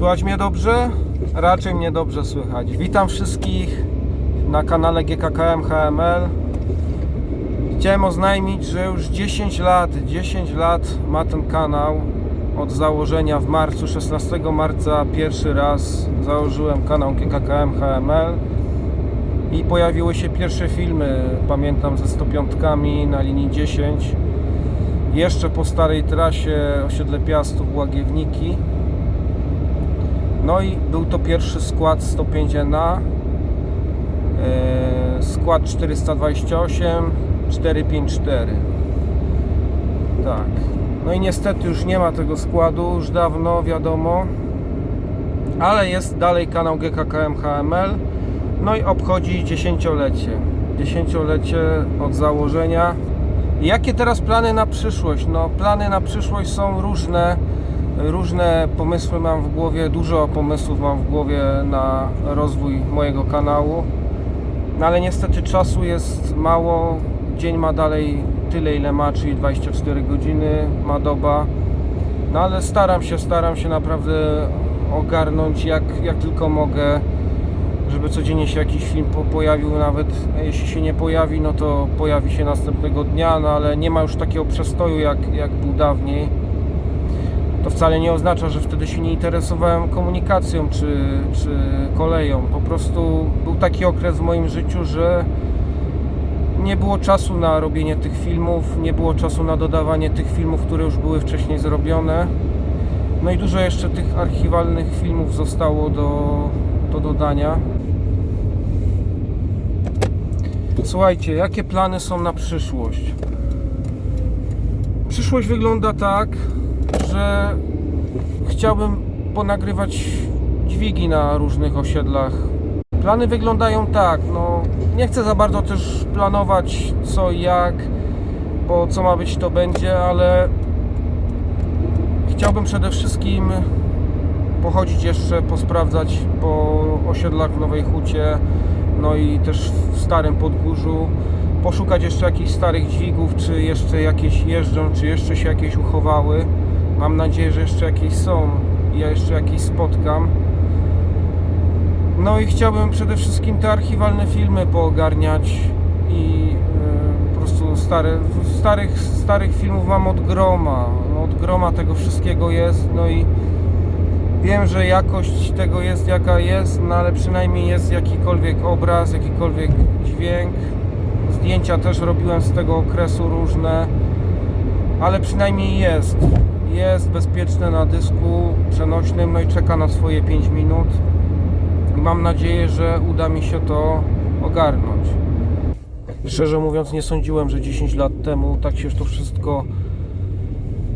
Słychać mnie dobrze? Raczej mnie dobrze słychać. Witam wszystkich na kanale GKKM HML. Chciałem oznajmić, że już 10 lat, 10 lat ma ten kanał. Od założenia w marcu, 16 marca pierwszy raz założyłem kanał GKKM HML i pojawiły się pierwsze filmy, pamiętam ze 105 na linii 10 jeszcze po starej trasie osiedle Piastów, Łagiewniki no i był to pierwszy skład 105 na e, skład 428 454 tak. No i niestety już nie ma tego składu już dawno wiadomo. Ale jest dalej kanał GKKM HML no i obchodzi dziesięciolecie. Dziesięciolecie od założenia. Jakie teraz plany na przyszłość? No, plany na przyszłość są różne. Różne pomysły mam w głowie, dużo pomysłów mam w głowie na rozwój mojego kanału. No ale niestety czasu jest mało. Dzień ma dalej tyle, ile ma, czyli 24 godziny ma doba. No ale staram się, staram się naprawdę ogarnąć jak, jak tylko mogę żeby codziennie się jakiś film po, pojawił, nawet jeśli się nie pojawi, no to pojawi się następnego dnia, no ale nie ma już takiego przestoju jak, jak był dawniej. To wcale nie oznacza, że wtedy się nie interesowałem komunikacją czy, czy koleją. Po prostu był taki okres w moim życiu, że nie było czasu na robienie tych filmów, nie było czasu na dodawanie tych filmów, które już były wcześniej zrobione. No i dużo jeszcze tych archiwalnych filmów zostało do, do dodania. Słuchajcie, jakie plany są na przyszłość? Przyszłość wygląda tak, że chciałbym ponagrywać dźwigi na różnych osiedlach. Plany wyglądają tak, no nie chcę za bardzo też planować co i jak, bo co ma być to będzie, ale chciałbym przede wszystkim pochodzić jeszcze, posprawdzać po osiedlach w Nowej Hucie, no i też w Starym Podgórzu, poszukać jeszcze jakichś starych dźwigów, czy jeszcze jakieś jeżdżą, czy jeszcze się jakieś uchowały. Mam nadzieję, że jeszcze jakieś są i ja jeszcze jakieś spotkam. No i chciałbym przede wszystkim te archiwalne filmy poogarniać i e, po prostu stare, starych, starych filmów mam od groma. No, od groma tego wszystkiego jest, no i Wiem, że jakość tego jest jaka jest, no ale przynajmniej jest jakikolwiek obraz, jakikolwiek dźwięk. Zdjęcia też robiłem z tego okresu różne, ale przynajmniej jest. Jest bezpieczne na dysku przenośnym, no i czeka na swoje 5 minut. Mam nadzieję, że uda mi się to ogarnąć. Szczerze mówiąc, nie sądziłem, że 10 lat temu tak się to wszystko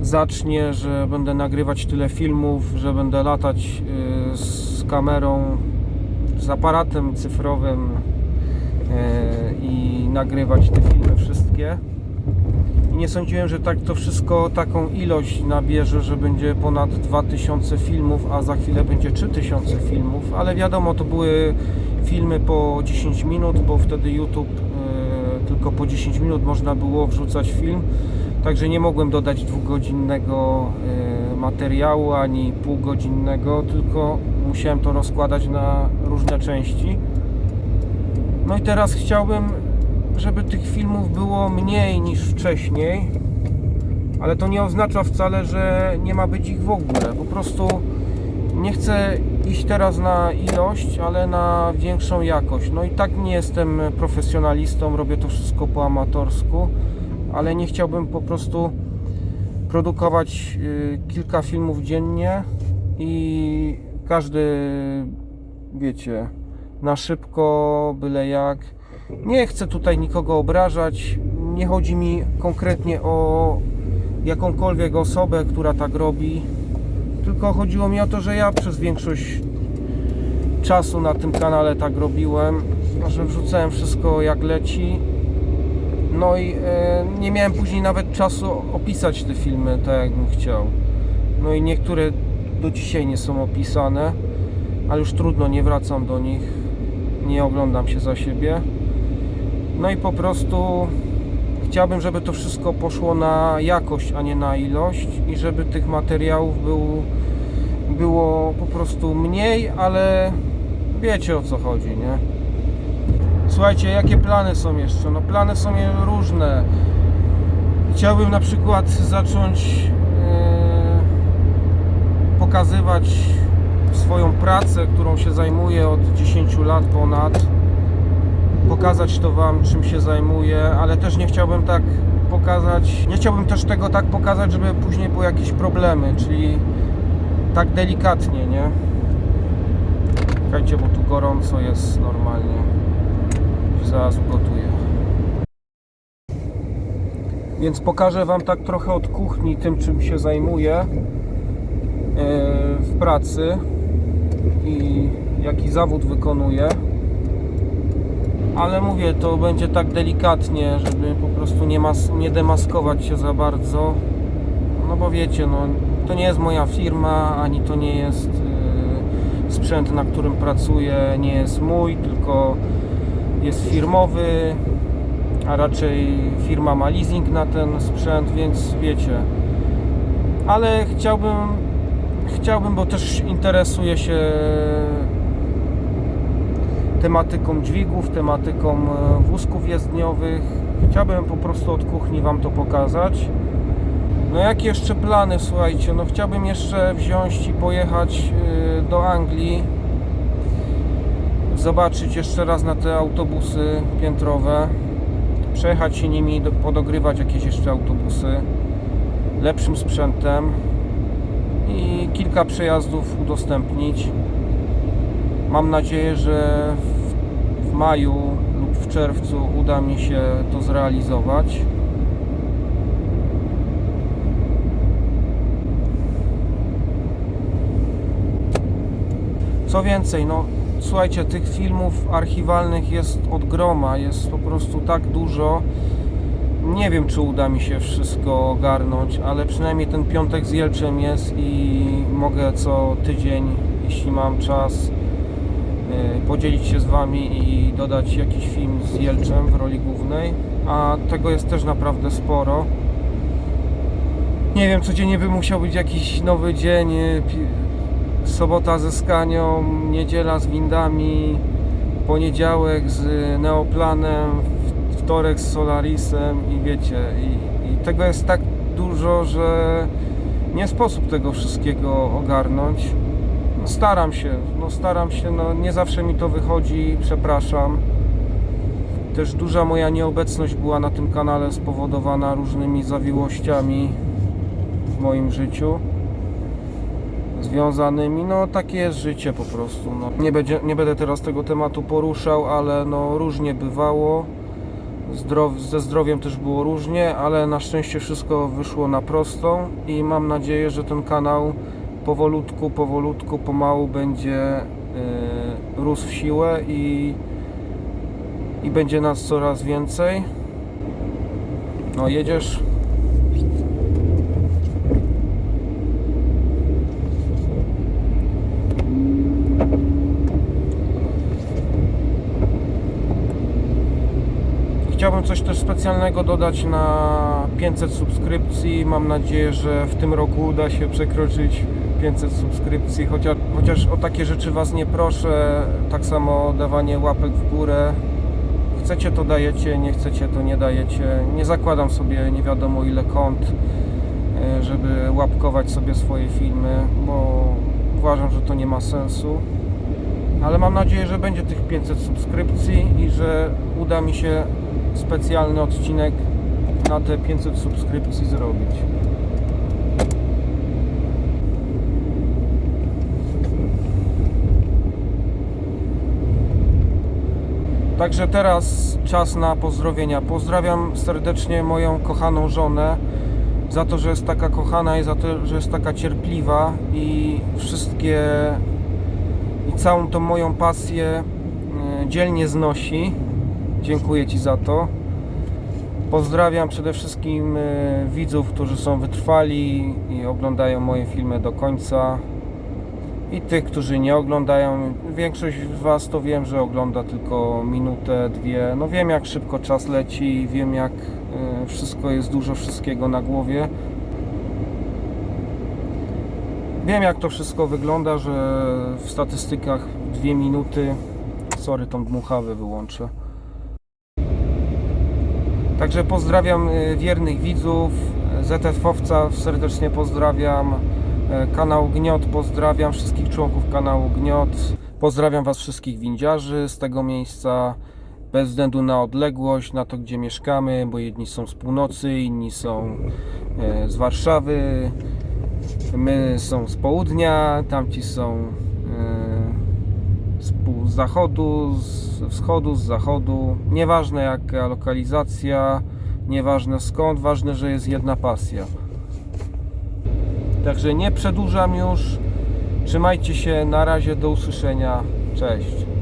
zacznie, że będę nagrywać tyle filmów, że będę latać y, z kamerą, z aparatem cyfrowym y, i nagrywać te filmy wszystkie. I nie sądziłem, że tak to wszystko taką ilość nabierze, że będzie ponad 2000 filmów, a za chwilę będzie 3000 filmów, ale wiadomo, to były filmy po 10 minut, bo wtedy YouTube y, tylko po 10 minut można było wrzucać film. Także nie mogłem dodać dwugodzinnego y, materiału ani półgodzinnego, tylko musiałem to rozkładać na różne części. No i teraz chciałbym, żeby tych filmów było mniej niż wcześniej, ale to nie oznacza wcale, że nie ma być ich w ogóle. Po prostu nie chcę iść teraz na ilość, ale na większą jakość. No i tak nie jestem profesjonalistą, robię to wszystko po amatorsku ale nie chciałbym po prostu produkować y, kilka filmów dziennie i każdy, wiecie, na szybko, byle jak. Nie chcę tutaj nikogo obrażać. Nie chodzi mi konkretnie o jakąkolwiek osobę, która tak robi. Tylko chodziło mi o to, że ja przez większość czasu na tym kanale tak robiłem, że wrzucałem wszystko jak leci no i e, nie miałem później nawet czasu opisać te filmy tak jakbym chciał. No i niektóre do dzisiaj nie są opisane, ale już trudno, nie wracam do nich, nie oglądam się za siebie. No i po prostu chciałbym, żeby to wszystko poszło na jakość, a nie na ilość i żeby tych materiałów był było po prostu mniej, ale wiecie o co chodzi, nie? Słuchajcie, jakie plany są jeszcze? No plany są różne. Chciałbym na przykład zacząć e, pokazywać swoją pracę, którą się zajmuję od 10 lat ponad. Pokazać to Wam, czym się zajmuję, ale też nie chciałbym tak pokazać, nie chciałbym też tego tak pokazać, żeby później były jakieś problemy, czyli tak delikatnie, nie? Czekajcie, bo tu gorąco jest normalnie. Zaraz ugotuję. Więc pokażę Wam tak trochę od kuchni tym, czym się zajmuję e, w pracy i jaki zawód wykonuję. Ale mówię, to będzie tak delikatnie, żeby po prostu nie, mas- nie demaskować się za bardzo. No bo wiecie, no, to nie jest moja firma, ani to nie jest e, sprzęt, na którym pracuję, nie jest mój, tylko jest firmowy, a raczej firma ma leasing na ten sprzęt, więc wiecie. Ale chciałbym, chciałbym, bo też interesuję się tematyką dźwigów, tematyką e, wózków jezdniowych. Chciałbym po prostu od kuchni Wam to pokazać. No jakie jeszcze plany, słuchajcie, no chciałbym jeszcze wziąć i pojechać e, do Anglii zobaczyć jeszcze raz na te autobusy piętrowe, przejechać się nimi, do- podogrywać jakieś jeszcze autobusy lepszym sprzętem i kilka przejazdów udostępnić. Mam nadzieję, że maju lub w czerwcu uda mi się to zrealizować. Co więcej, no słuchajcie, tych filmów archiwalnych jest od groma, jest po prostu tak dużo. Nie wiem, czy uda mi się wszystko ogarnąć, ale przynajmniej ten piątek z Jelczem jest i mogę co tydzień, jeśli mam czas, podzielić się z Wami i dodać jakiś film z Jelczem w roli głównej. A tego jest też naprawdę sporo. Nie wiem, codziennie by musiał być jakiś nowy dzień, pi- sobota ze Skanią, niedziela z windami, poniedziałek z Neoplanem, wtorek z Solarisem i wiecie, i, i tego jest tak dużo, że nie sposób tego wszystkiego ogarnąć. Staram się, no staram się, no nie zawsze mi to wychodzi, przepraszam. Też duża moja nieobecność była na tym kanale spowodowana różnymi zawiłościami w moim życiu związanymi. No takie jest życie po prostu. No. Nie, będzie, nie będę teraz tego tematu poruszał, ale no różnie bywało. Zdrow, ze zdrowiem też było różnie, ale na szczęście wszystko wyszło na prostą i mam nadzieję, że ten kanał powolutku, powolutku, pomału będzie yy, rósł w siłę i, i będzie nas coraz więcej. No jedziesz? Chciałbym coś też specjalnego dodać na 500 subskrypcji. Mam nadzieję, że w tym roku uda się przekroczyć 500 subskrypcji, chociaż, chociaż o takie rzeczy Was nie proszę. Tak samo dawanie łapek w górę. Chcecie to dajecie, nie chcecie to nie dajecie. Nie zakładam sobie nie wiadomo ile kont, e, żeby łapkować sobie swoje filmy, bo uważam, że to nie ma sensu. Ale mam nadzieję, że będzie tych 500 subskrypcji i że uda mi się specjalny odcinek na te 500 subskrypcji zrobić. Także teraz czas na pozdrowienia. Pozdrawiam serdecznie moją kochaną żonę za to, że jest taka kochana i za to, że jest taka cierpliwa i wszystkie i całą tą moją pasję y, dzielnie znosi. Dziękuję Ci za to. Pozdrawiam przede wszystkim y, widzów, którzy są wytrwali i oglądają moje filmy do końca. I tych, którzy nie oglądają. Większość z Was to wiem, że ogląda tylko minutę, dwie. No wiem jak szybko czas leci, wiem jak y, wszystko jest dużo wszystkiego na głowie. Wiem jak to wszystko wygląda, że w statystykach dwie minuty. Sorry, tą dmuchawę wyłączę. Także pozdrawiam y, wiernych widzów, ZFW-wca serdecznie pozdrawiam, e, kanał Gniot pozdrawiam, wszystkich członków kanału Gniot. Pozdrawiam Was wszystkich windziarzy z tego miejsca, bez względu na odległość, na to gdzie mieszkamy, bo jedni są z północy, inni są e, z Warszawy, my są z południa, tamci są e, z z zachodu, z wschodu, z zachodu. Nieważne jaka lokalizacja, nieważne skąd, ważne, że jest jedna pasja. Także nie przedłużam już. Trzymajcie się, na razie, do usłyszenia. Cześć.